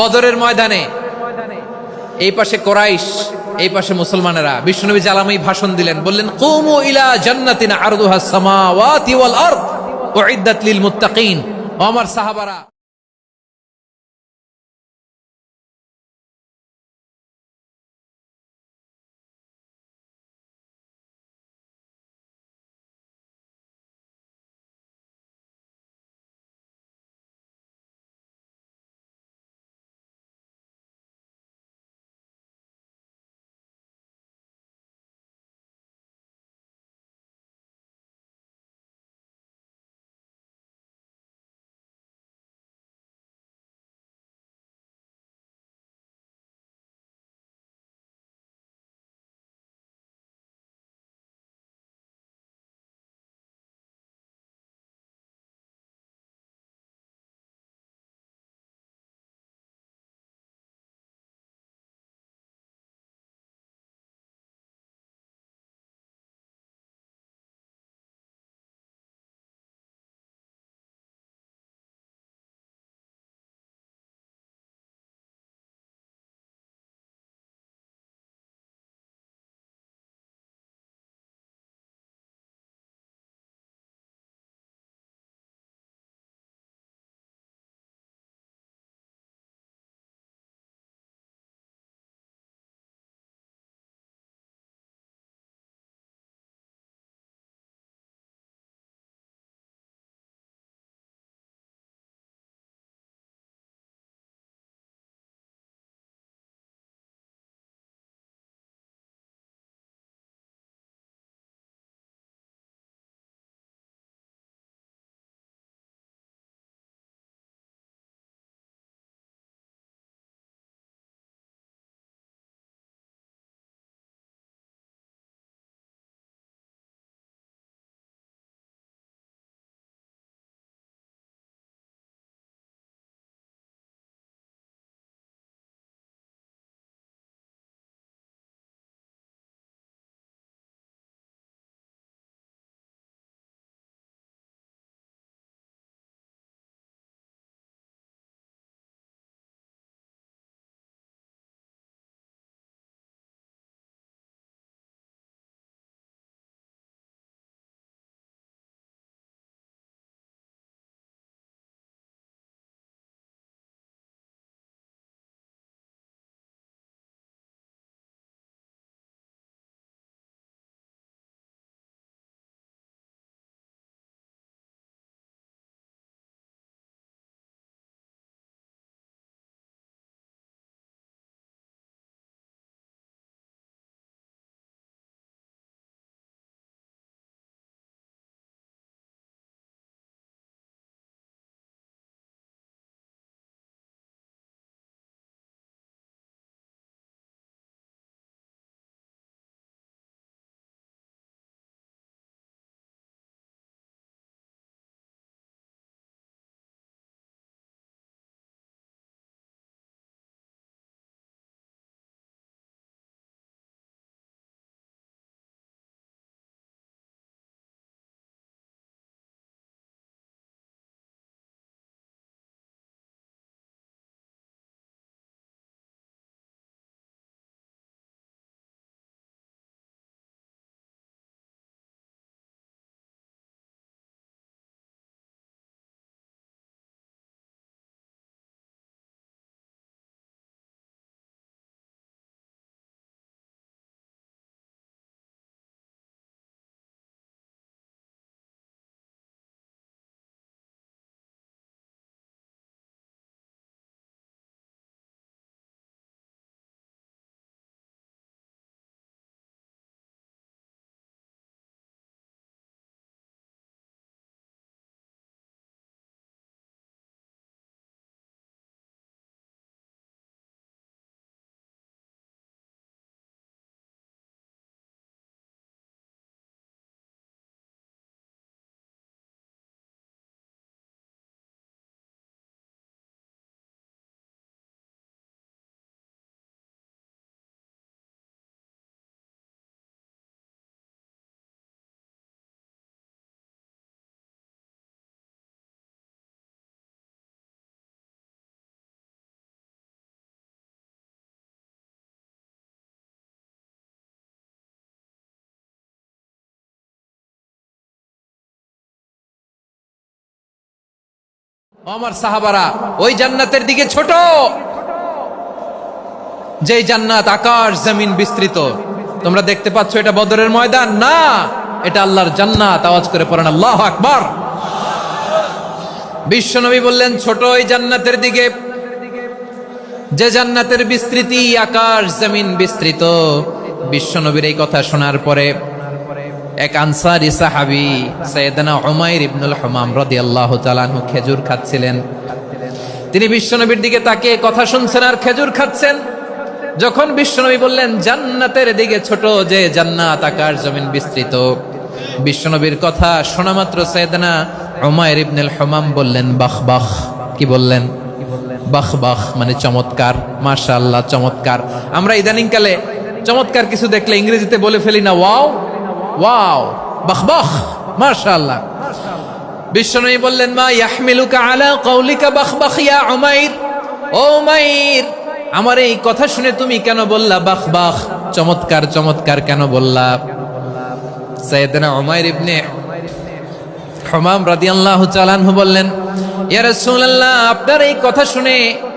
বদরের ময়দানে। এই পাশে কোরাইশ, এই পাশে মুসলমানেরা। বিষ্ণুনবী জালামাই ভাষণ দিলেন, বললেন, কুমু ইলা জান্নাতিন আরদুহা সামাওয়াতি ওয়াল আরদ উইদ্দাত লিল মুত্তাকিন। ও আমার সাহাবারা আমার সাহাবারা, ওই জান্নাতের দিকে ছোট। যে জান্নাত আকাশ, জমিন বিস্তৃত। তোমরা দেখতে পাচ্ছ এটা বদরের ময়দান। না, এটা আল্লাহর জান্নাত। আওয়াজ করে পড়েন, আল্লাহ আকবার। বিশ্বনবী বললেন, ছোট ওই জান্নাতের দিকে। যে জান্নাতের বিস্তৃতি আকাশ, জমিন বিস্তৃত। বিশ্বনবীর এই কথা শোনার পরে এক আনসারি সাহাবি সৈয়দনা উমাইর ইবনুল হমাম রাদিয়াল্লাহু তাআলা আনহু খেজুর খাচ্ছিলেন। তিনি বিশ্বনবীর দিকে তাকে কথা শুনছেন আর খেজুর খাচ্ছেন। যখন বিশ্বনবী বললেন, জান্নাতের দিকে ছোট যে জান্নাত আকাশ জমিন বিস্তৃত। বিশ্বনবীর কথা শোনা মাত্র সৈয়দনা উমাইর ইবনুল হমাম বললেন, বাহ বাহ। কি বললেন? বাহ বাহ। মানে চমৎকার। মাশাআল্লাহ, চমৎকার। আমরা ইদানিং কালে চমৎকার কিছু দেখলে ইংরেজিতে বলে ফেলি না, ওয়াও। ওয়াও বাহ বাহ মাশাআল্লাহ। বিশ্বনবী বললেন, মা ইয়াহমিলুকা আলা কওলিকা বাহ বাহ ইয়া উমাইর? ও উমাইর, আমার এই কথা শুনে তুমি কেন বললা বাহ বাহ চমৎকার চমৎকার কেন বললা? সাইয়েদনা উমাইর ইবনে হমাম রাদিয়াল্লাহু চালানহু বললেন, ইয়া রাসূলুল্লাহ, আপনার এই কথা শুনে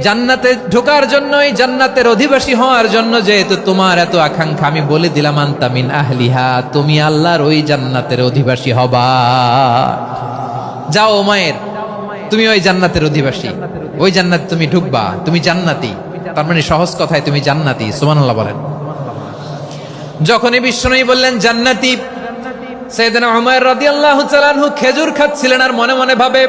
জান্নাতে ঢোকার জন্যই জান্নাতের অধিবাসী হওয়ার জন্য যেহেতু তোমার এত আকাঙ্ক্ষা, আমি বলে দিলাম আন্তামিন আহলিহা, তুমি আল্লাহর ওই জান্নাতের অধিবাসী হবা। যাও মায়ের তুমি ওই জান্নাতের অধিবাসী। ওই জান্নাত তুমি ঢুকবা, তুমি জান্নাতি। তার মানে সহজ কথায় তুমি জান্নাতি, সুবহানাল্লাহ বলেন। যখনই বিশ্বনবী বললেন, জান্নাতি সৈয়দনা উমর রাদিয়াল্লাহু তাআলা আনহু খেজুর খাচ্ছিলেন আর মনে মনে ভাবে